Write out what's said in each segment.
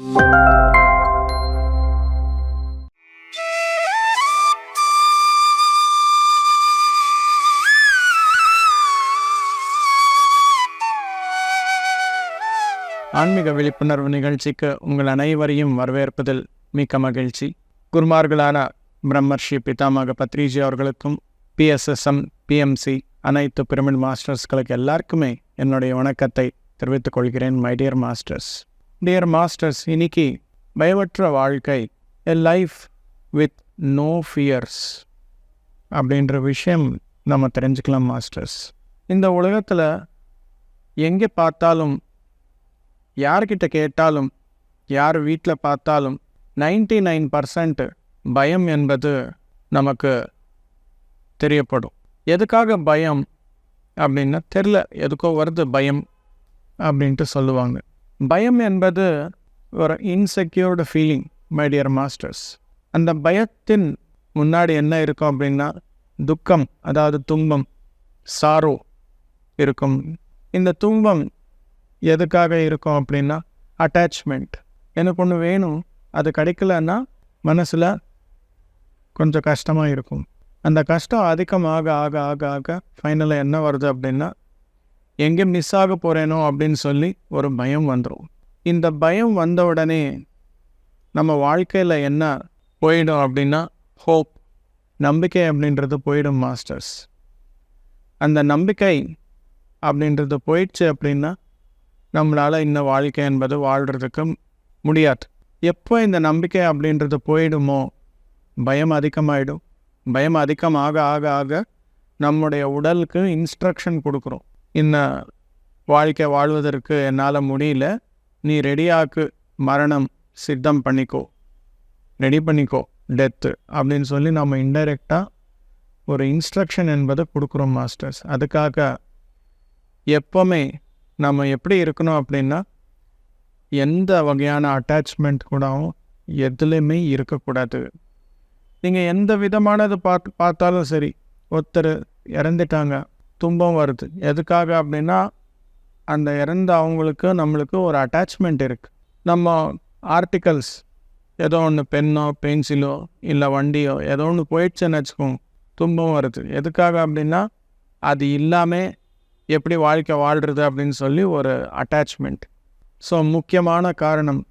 ஆன்மீக விழிப்புணர்வு நிகழ்ச்சிக்கு உங்கள் அனைவரையும் வரவேற்பதில் மிக்க மகிழ்ச்சி. குருமார்களான பிரம்மர்ஷி பிதாமக பத்ரிஜி அவர்களுக்கும் பிஎஸ்எஸ்எம் பிஎம்சி அனைத்து பிரமிட் மாஸ்டர்ஸ்களுக்கு எல்லாருக்குமே என்னுடைய வணக்கத்தை தெரிவித்துக் கொள்கிறேன் my dear masters. Dear masters இன்னைக்கு பயவற்ற வாழ்க்கை a life with no fears அப்படின்ற விஷயம் நம்ம தெரிஞ்சுக்கலாம் மாஸ்டர்ஸ் இந்த உலகத்தில் எங்கே பார்த்தாலும் யார்கிட்ட கேட்டாலும் யார் வீட்டில் பார்த்தாலும் நைன்டி நைன் பர்சன்ட் பயம் என்பது நமக்கு தெரியப்படும். எதுக்காக பயம் அப்படின்னா தெரில எதுக்கோ வருது பயம் அப்படின்ட்டு சொல்லுவாங்க. பயம் என்பது ஒரு insecured feeling my dear masters அந்த பயத்தின் முன்னாடி என்ன இருக்கும் அப்படின்னா துக்கம் அதாவது துன்பம் சாரோ இருக்கும். இந்த துன்பம் எதுக்காக இருக்கும் அப்படின்னா அட்டாச்மெண்ட் எனக்கு ஒன்று வேணும் அது கிடைக்கலன்னா மனசில் கொஞ்சம் கஷ்டமாக இருக்கும். அந்த கஷ்டம் அதிகமாக ஆக ஆக ஆக ஃபைனலாக என்ன வருது அப்படின்னா எங்கே மிஸ் ஆக போகிறேனோ அப்படின்னு சொல்லி ஒரு பயம் வந்துடும் இந்த பயம் வந்த உடனே நம்ம வாழ்க்கையில் என்ன போயிடும் அப்படின்னா ஹோப் நம்பிக்கை அப்படின்றது போயிடும் மாஸ்டர்ஸ் அந்த நம்பிக்கை அப்படின்றது போயிடுச்சு அப்படின்னா நம்மளால் இந்த வாழ்க்கை என்பது வாழ்கிறதுக்கு முடியாது. எப்போ இந்த நம்பிக்கை அப்படின்றது போயிடுமோ பயம் அதிகமாயிடும். பயம் அதிகமாக ஆக ஆக நம்முடைய உடலுக்கு இன்ஸ்ட்ரக்ஷன் கொடுக்குறோம். இந்த வாழ்க்கை வாழ்வதற்கு என்னால் முடியல. நீ ரெடியாக்கு மரணம் சித்தம் பண்ணிக்கோ. ரெடி பண்ணிக்கோ. டெத்து அப்படின்னு சொல்லி நம்ம இன்டைரக்டாக ஒரு இன்ஸ்ட்ரக்ஷன் என்பதை கொடுக்குறோம் மாஸ்டர்ஸ் அதுக்காக எப்போவுமே நம்ம எப்படி இருக்கணும் அப்படின்னா எந்த வகையான அட்டாச்மெண்ட் கூடவும் எதுலேயுமே இருக்கக்கூடாது. நீங்கள் எந்த விதமானது பார்த்து பார்த்தாலும் சரி ஒருத்தர் இறந்துட்டாங்க. துன்பம் வருது. எதுக்காக அப்படின்னா அந்த இறந்த அவங்களுக்கு நம்மளுக்கு ஒரு அட்டாச்மெண்ட் இருக்குது நம்ம ஆர்டிகல்ஸ் ஏதோ ஒன்று பென்னோ பென்சிலோ இல்லை வண்டியோ ஏதோ ஒன்று போயிடுச்சுன்னு வச்சுக்கோங்க துன்பம் வருது. எதுக்காக அப்படின்னா அது இல்லாமல் எப்படி வாழ்க்கை வாழ்கிறது அப்படின்னு சொல்லி ஒரு அட்டாச்மெண்ட் ஸோ முக்கியமான காரணம்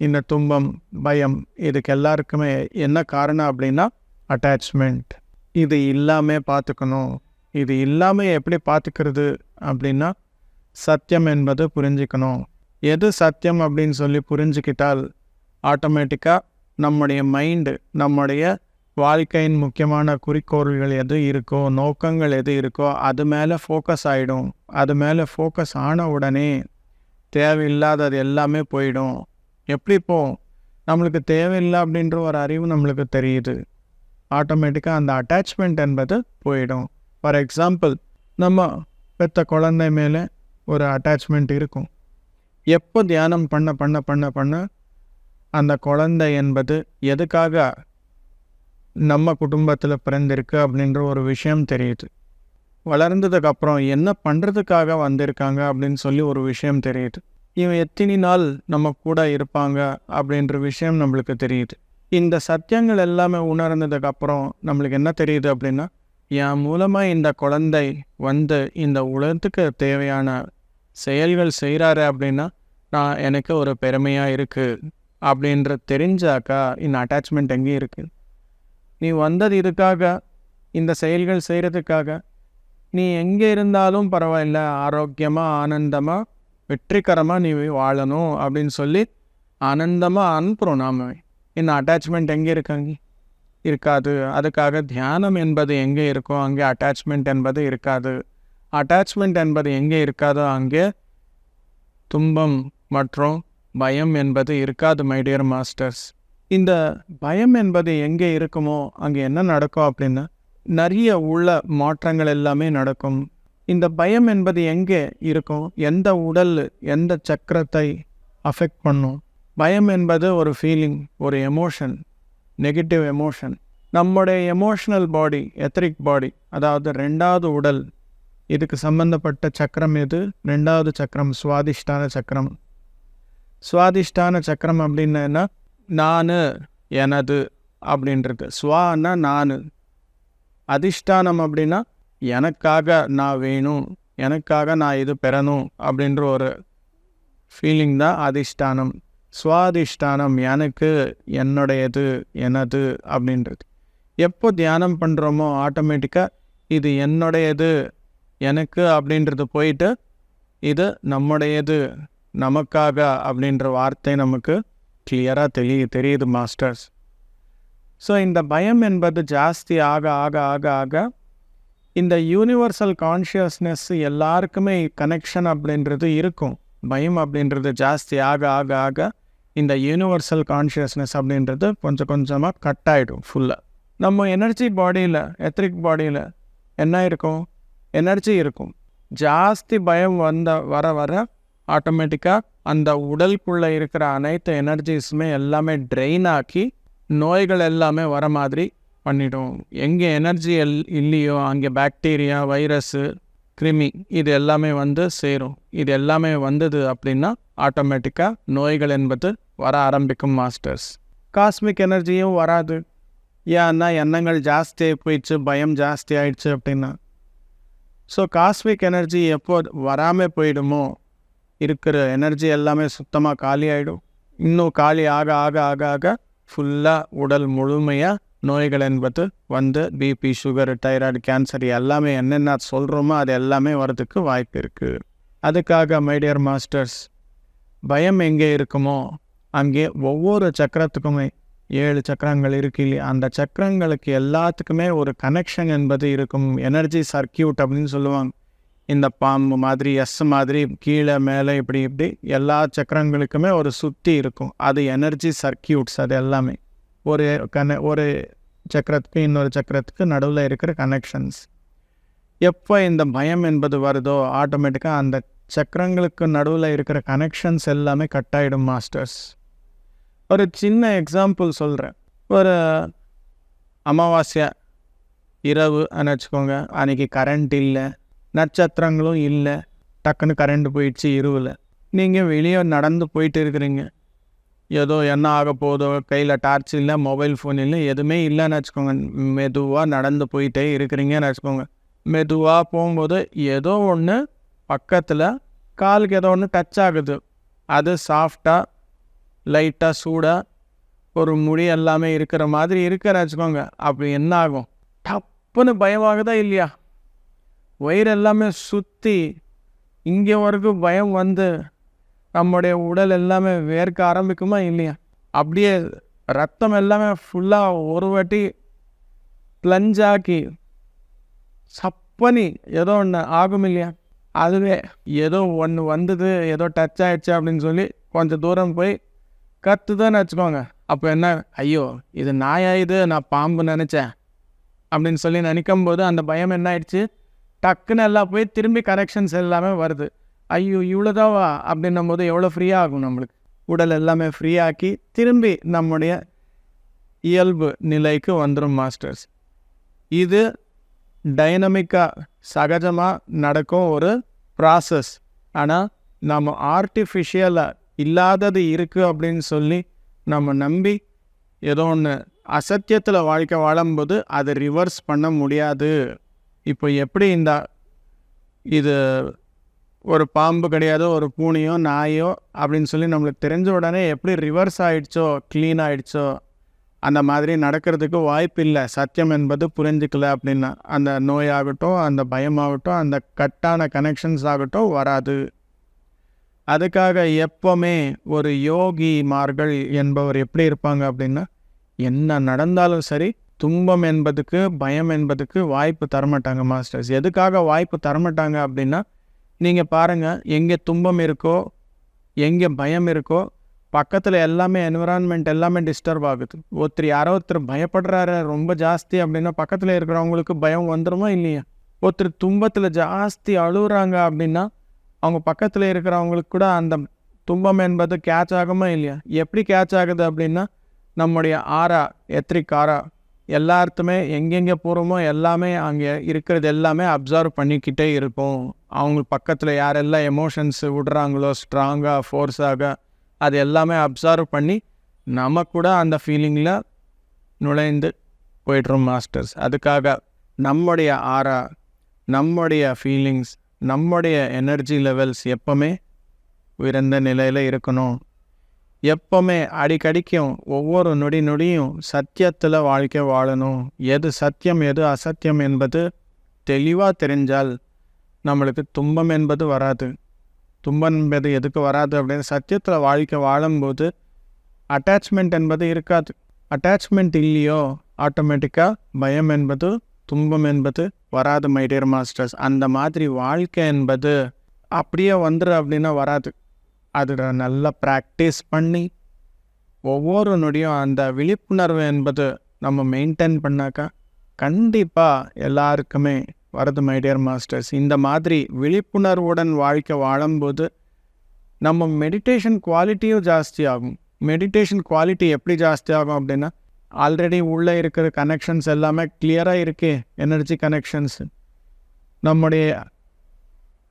இந்த துன்பம் பயம் இதுக்கு எல்லாருக்குமே என்ன காரணம் அப்படின்னா அட்டாச்மெண்ட் இது இல்லாமல் பார்த்துக்கணும். இது இல்லாமல் எப்படி பார்த்துக்கிறது அப்படின்னா சத்தியம் என்பது புரிஞ்சுக்கணும். எது சத்தியம் அப்படின்னு சொல்லி புரிஞ்சுக்கிட்டால் ஆட்டோமேட்டிக்காக நம்முடைய மைண்டு நம்முடைய வாழ்க்கையின் முக்கியமான குறிக்கோள்கள் எது இருக்கோ நோக்கங்கள் எது இருக்கோ அது மேலே ஃபோக்கஸ் ஆகிடும் அது மேலே ஃபோக்கஸ் ஆன உடனே தேவையில்லாதது எல்லாமே போயிடும். எப்படி இப்போ? நம்மளுக்கு தேவையில்லை அப்படின்ற ஒரு அறிவு நம்மளுக்கு தெரியுது. ஆட்டோமேட்டிக்காக அந்த அட்டாச்மெண்ட் என்பது போயிடும். ஃபார் எக்ஸாம்பிள் நம்ம பெற்ற குழந்தை மேலே ஒரு அட்டாச்மெண்ட் இருக்கும். எப்போ தியானம் பண்ண பண்ண பண்ண பண்ண அந்த குழந்தை என்பது எதுக்காக நம்ம குடும்பத்தில் பிறந்திருக்கு அப்படின்ற ஒரு விஷயம் தெரியுது. வளர்ந்ததுக்கப்புறம் என்ன பண்ணுறதுக்காக வந்திருக்காங்க அப்படின்னு சொல்லி ஒரு விஷயம் தெரியுது. இவன் எத்தனை நாள் நம்ம கூட இருப்பாங்க அப்படின்ற விஷயம் நம்மளுக்கு தெரியுது. இந்த சத்தியங்கள் எல்லாமே உணர்ந்ததுக்கப்புறம் நம்மளுக்கு என்ன தெரியுது அப்படின்னா என் மூலமாக இந்த குழந்தை வந்து இந்த உலகத்துக்கு தேவையான செயல்கள் செய்கிறாரு அப்படின்னா நான் எனக்கு ஒரு பெருமையாக இருக்குது அப்படின்ற தெரிஞ்சாக்கா இந்த அட்டாச்மெண்ட் எங்கேயும் இருக்குது நீ வந்தது இதுக்காக இந்த செயல்கள் செய்கிறதுக்காக நீ எங்கே இருந்தாலும் பரவாயில்ல ஆரோக்கியமாக ஆனந்தமாக வெற்றிகரமாக நீ வாழணும் அப்படின்னு சொல்லி ஆனந்தமாக அனுப்புகிறோம் நாம். இந்த அட்டாச்மெண்ட் எங்கே இருக்காங்க இருக்காது. அதுக்காக தியானம் என்பது எங்கே இருக்கோ அங்கே அட்டாச்மெண்ட் என்பது இருக்காது. அட்டாச்மெண்ட் என்பது எங்கே இருக்காதோ அங்கே துன்பம் மற்றும் பயம் என்பது இருக்காது மைடியர் மாஸ்டர்ஸ் இந்த பயம் என்பது எங்கே இருக்குமோ அங்கே என்ன நடக்கும் அப்படின்னா நிறைய உள்ள மாற்றங்கள் எல்லாமே நடக்கும். இந்த பயம் என்பது எங்கே இருக்கும் எந்த உடல் எந்த சக்கரத்தை அஃபெக்ட் பண்ணும்? பயம் என்பது ஒரு ஃபீலிங் ஒரு எமோஷன் நெகட்டிவ் எமோஷன் நம்முடைய எமோஷனல் பாடி எத்தரிக் பாடி அதாவது ரெண்டாவது உடல் இதுக்கு சம்பந்தப்பட்ட சக்கரம் எது ரெண்டாவது சக்கரம் சுவாதிஷ்டான சக்கரம் சுவாதிஷ்டான சக்கரம் அப்படின்னா நான் எனது அப்படின்றது ஸ்வான்னா நான் அதிஷ்டானம் அப்படின்னா எனக்காக நான் வேணும் எனக்காக நான் இது பெறணும் அப்படின்ற ஒரு ஃபீலிங் தான் அதிஷ்டானம் சுவாதிஷ்டானம் எனக்கு என்னுடையது எனது அப்படின்றது. எப்போ தியானம் பண்ணுறோமோ ஆட்டோமேட்டிக்காக இது என்னுடையது எனக்கு அப்படின்றது போயிட்டு இது நம்முடையது நமக்காக அப்படின்ற வார்த்தை நமக்கு கிளியராக தெரிய தெரியுது மாஸ்டர்ஸ் ஸோ இந்த பயம் என்பது ஜாஸ்தி ஆக ஆக ஆக ஆக இந்த யூனிவர்சல் கான்ஷியஸ்னஸ் எல்லாருக்குமே கனெக்ஷன் அப்படின்றது இருக்கும். பயம் அப்படின்றது ஜாஸ்தி ஆக ஆக ஆக இந்த யூனிவர்சல் கான்ஷியஸ்னஸ் அப்படின்றது கொஞ்சம் கொஞ்சமாக கட் ஆகிடும் ஃபுல்லாக நம்ம எனர்ஜி பாடியில் எத்ரிக் பாடியில் என்ன இருக்கும்? எனர்ஜி இருக்கும். ஜாஸ்தி பயம் வந்த வர வர ஆட்டோமேட்டிக்காக அந்த உடலுக்குள்ளே இருக்கிற அனைத்து எனர்ஜிஸுமே எல்லாமே ட்ரெயின் ஆக்கி நோய்கள் எல்லாமே வர மாதிரி பண்ணிடும். எங்கே எனர்ஜி எல் இல்லையோ அங்கே பாக்டீரியா வைரஸ்ஸு கிருமி இது எல்லாமே வந்து சேரும். இது எல்லாமே வந்தது அப்படின்னா ஆட்டோமேட்டிக்காக நோய்கள் என்பது வர ஆரம்பிக்கும் மாஸ்டர்ஸ். காஸ்மிக் எனர்ஜியும் வராது. ஏன்னா எண்ணங்கள் ஜாஸ்தியாகி போயிடுச்சு பயம் ஜாஸ்தி ஆயிடுச்சு அப்படின்னா. ஸோ காஸ்மிக் எனர்ஜி எப்போ வராமல் போயிடுமோ இருக்கிற எனர்ஜி எல்லாமே சுத்தமாக காலி ஆகிடும் இன்னும் காலி ஆக ஆக ஆக ஆக ஃபுல்லாக உடல் முழுமையாக நோய்கள் என்பது வந்து பிபி சுகர் தைராய்டு கேன்சர் எல்லாமே என்னென்ன சொல்கிறோமோ அது எல்லாமே வரதுக்கு வாய்ப்பு இருக்குது அதுக்காக மைடியர் மாஸ்டர்ஸ் பயம் எங்கே இருக்குமோ அங்கே ஒவ்வொரு சக்கரத்துக்குமே ஏழு சக்கரங்கள் இருக்கு இல்லையா? அந்த சக்கரங்களுக்கு எல்லாத்துக்குமே ஒரு கனெக்ஷன் என்பது இருக்கும். எனர்ஜி சர்க்கியூட் அப்படின்னு சொல்லுவாங்க. இந்த பாம்பு மாதிரி எஸ் மாதிரி கீழே மேலே இப்படி இப்படி எல்லா சக்கரங்களுக்குமே ஒரு சுற்றி இருக்கும். அது எனர்ஜி சர்க்கியூட்ஸ் அது எல்லாமே. ஒரு கன ஒரு சக்கரத்துக்கு இன்னொரு சக்கரத்துக்கு நடுவில் இருக்கிற கனெக்ஷன்ஸ் எப்போ இந்த பயம் என்பது வருதோ ஆட்டோமேட்டிக்காக அந்த சக்கரங்களுக்கு நடுவில் இருக்கிற கனெக்ஷன்ஸ் எல்லாமே கட் ஆகிடும் மாஸ்டர்ஸ் ஒரு சின்ன எக்ஸாம்பிள் சொல்கிறேன் ஒரு அமாவாசை இரவு வச்சுக்கோங்க. அன்றைக்கி கரண்ட் இல்லை நட்சத்திரங்களும் இல்லை டக்குன்னு கரண்ட் போயிடுச்சு இரவில். நீங்கள் வெளியே நடந்து போயிட்டு இருக்கிறீங்க. ஏதோ என்ன ஆக போதோ கையில் டார்ச் இல்லை மொபைல் ஃபோன் இல்லை எதுவுமே இல்லைன்னு வச்சுக்கோங்க. மெதுவாக நடந்து போயிட்டே இருக்கிறீங்கன்னு வச்சுக்கோங்க. மெதுவாக போகும்போது ஏதோ ஒன்று பக்கத்தில் காலுக்கு ஏதோ ஒன்று டச் ஆகுது. அது சாஃப்டாக லைட்டாக சூடாக ஒரு முடி எல்லாமே இருக்கிற மாதிரி இருக்கிற வச்சுக்கோங்க அப்படி என்ன ஆகும்? டப்புன்னு பயமாகுதா இல்லையா? வயிறு எல்லாமே சுற்றி இங்கே வரைக்கும் பயம் வந்து நம்முடைய உடல் எல்லாமே வேர்க்க ஆரம்பிக்குமா இல்லையா? அப்படியே ரத்தம் எல்லாமே ஃபுல்லாக ஒரு வாட்டி ப்ளஞ்சாக்கி சப்பனி ஏதோ ஒன்று ஆகும் இல்லையா? அதுவே ஏதோ ஒன்று வந்தது ஏதோ டச் ஆகிடுச்சு அப்படின்னு சொல்லி கொஞ்சம் தூரம் போய் கற்றுதான்னு வச்சுக்கோங்க. அப்போ என்ன? ஐயோ இது நாயாயுது இது? நான் பாம்பு நினச்சேன். அப்படின்னு சொல்லி நினைக்கும் போது அந்த பயம் என்ன ஆயிடுச்சு? டக்குன்னு எல்லாம் போய் திரும்பி கரெக்ஷன்ஸ் எல்லாமே வருது. ஐயோ இவ்வளோதாவா அப்படின்னும் போது எவ்வளோ ஃப்ரீயாக ஆகும் நம்மளுக்கு? உடல் எல்லாமே ஃப்ரீயாக்கி திரும்பி நம்முடைய இயல்பு நிலைக்கு வந்துடும் மாஸ்டர்ஸ் இது டைனமிக்காக சகஜமாக நடக்கும் ஒரு ப்ராசஸ் ஆனால் நம்ம ஆர்டிஃபிஷியலாக இல்லாதது இருக்குது அப்படின்னு சொல்லி நம்ம நம்பி ஏதோ ஒன்று அசத்தியத்தில் வாழ்க்கை வாழும்போது அதை ரிவர்ஸ் பண்ண முடியாது. இப்போ எப்படி இந்த இது ஒரு பாம்பு கிடையாது ஒரு பூனையோ நாயோ அப்படின்னு சொல்லி நம்மளுக்கு தெரிஞ்ச உடனே எப்படி ரிவர்ஸ் ஆகிடுச்சோ க்ளீன் ஆகிடுச்சோ அந்த மாதிரி நடக்கிறதுக்கு வாய்ப்பு இல்லை சத்தியம் என்பது புரிஞ்சுக்கல அப்படின்னா அந்த நோயாகட்டும் அந்த பயமாகட்டும் அந்த கட்டான கனெக்ஷன்ஸ் ஆகட்டும் வராது. அதுக்காக எப்போவுமே ஒரு யோகிமார்கள் என்பவர் எப்படி இருப்பாங்க அப்படின்னா என்ன நடந்தாலும் சரி துன்பம் என்பதுக்கு பயம் என்பதுக்கு வாய்ப்பு தரமாட்டாங்க மாஸ்டர்ஸ் எதுக்காக வாய்ப்பு தரமாட்டாங்க அப்படின்னா நீங்கள் பாருங்கள் எங்கே துன்பம் இருக்கோ எங்கே பயம் இருக்கோ பக்கத்தில் எல்லாமே என்விரான்மெண்ட் எல்லாமே டிஸ்டர்ப் ஆகுது. ஒருத்தர் யாரோ ஒருத்தர் பயப்படுறாரு ரொம்ப ஜாஸ்தி அப்படின்னா பக்கத்தில் இருக்கிறவங்களுக்கு பயம் வந்துடுமா இல்லையா? ஒருத்தர் துன்பத்தில் ஜாஸ்தி அழுகுறாங்க அப்படின்னா அவங்க பக்கத்தில் இருக்கிறவங்களுக்கு கூட அந்த துன்பம் என்பது கேட்ச் ஆகுமா இல்லையா? எப்படி கேட்ச் ஆகுது அப்படின்னா நம்முடைய ஆரா எத்ரிக் ஆரா எல்லாத்துமே எங்கெங்கே போகிறோமோ எல்லாமே அங்கே இருக்கிறது எல்லாமே அப்சர்வ் பண்ணிக்கிட்டே இருக்கும் அவங்க பக்கத்தில் யாரெல்லாம் எமோஷன்ஸ் விடுறாங்களோ ஸ்ட்ராங்காக ஃபோர்ஸாக அது எல்லாமே அப்சர்வ் பண்ணி நம்ம கூட அந்த ஃபீலிங்கில் நுழைந்து போய்ட்றோம் மாஸ்டர்ஸ் அதுக்காக நம்முடைய ஆரா நம்முடைய ஃபீலிங்ஸ் நம்முடைய எனர்ஜி லெவல்ஸ் எப்போவுமே உயர்ந்த நிலையில் இருக்கணும். எப்போவுமே அடிக்கடிக்கும் ஒவ்வொரு நொடி நொடியும் சத்தியத்தில் வாழ்க்கை வாழணும். எது சத்தியம் எது அசத்தியம் என்பது தெளிவாக தெரிஞ்சால் நம்மளுக்கு துன்பம் என்பது வராது. துன்பம் என்பது எதுக்கு வராது அப்படின்னு சத்தியத்தில் வாழ்க்கை வாழும்போது அட்டாச்மெண்ட் என்பது இருக்காது. அட்டாச்மெண்ட் இல்லையோ ஆட்டோமேட்டிக்காக பயம் என்பது துன்பம் என்பது வராது மை டியர் மாஸ்டர்ஸ் அந்த மாதிரி வாழ்க்கை என்பது அப்படியே வந்துரு அப்படின்னா வராது. அதில் நல்லா ப்ராக்டிஸ் பண்ணி ஒவ்வொரு நொடியும் அந்த விழிப்புணர்வு என்பது நம்ம மெயின்டைன் பண்ணாக்கா கண்டிப்பாக எல்லாருக்குமே வரது மைடியர் மாஸ்டர்ஸ் இந்த மாதிரி விழிப்புணர்வுடன் வாழ்க்கை வாழும்போது நம்ம மெடிடேஷன் குவாலிட்டியும் ஜாஸ்தி ஆகும் மெடிடேஷன் குவாலிட்டி எப்படி ஜாஸ்தி ஆகும் அப்படின்னா ஆல்ரெடி உள்ளே இருக்கிற கனெக்ஷன்ஸ் எல்லாமே கிளியராக இருக்கே எனர்ஜி கனெக்ஷன்ஸ் நம்முடைய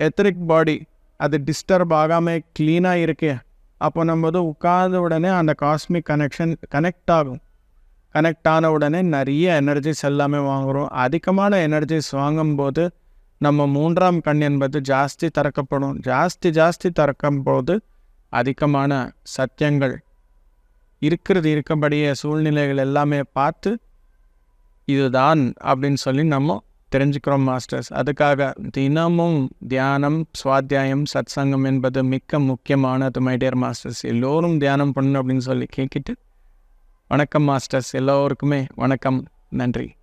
எத்தரிக் பாடி அது டிஸ்டர்ப் ஆகாமல் க்ளீனாக இருக்கே அப்போ நம்ம வந்து உட்கார்ந்த உடனே அந்த காஸ்மிக் கனெக்ஷன் கனெக்ட் ஆகும். கனெக்ட் ஆன உடனே நிறைய எனர்ஜிஸ் எல்லாமே வாங்குகிறோம் அதிகமான எனர்ஜிஸ் வாங்கும்போது நம்ம மூன்றாம் கண் என்பது ஜாஸ்தி திறக்கப்படும். ஜாஸ்தி ஜாஸ்தி திறக்கும் போது அதிகமான சத்தியங்கள் இருக்கிறது இருக்கபடியே சூழ்நிலைகள் எல்லாமே பார்த்து இதுதான் அப்படின்னு சொல்லி நம்ம தெரிஞ்சுக்கிறோம் மாஸ்டர்ஸ் அதுக்காக தினமும் தியானம் சுவாத்தியாயம் சத்சங்கம் என்பது மிக்க முக்கியமானது மைடியர் மாஸ்டர்ஸ் எல்லோரும் தியானம் பண்ணணும் அப்படின்னு சொல்லி கேட்கிட்டு வணக்கம் மாஸ்டர்ஸ். எல்லோருக்குமே வணக்கம். நன்றி.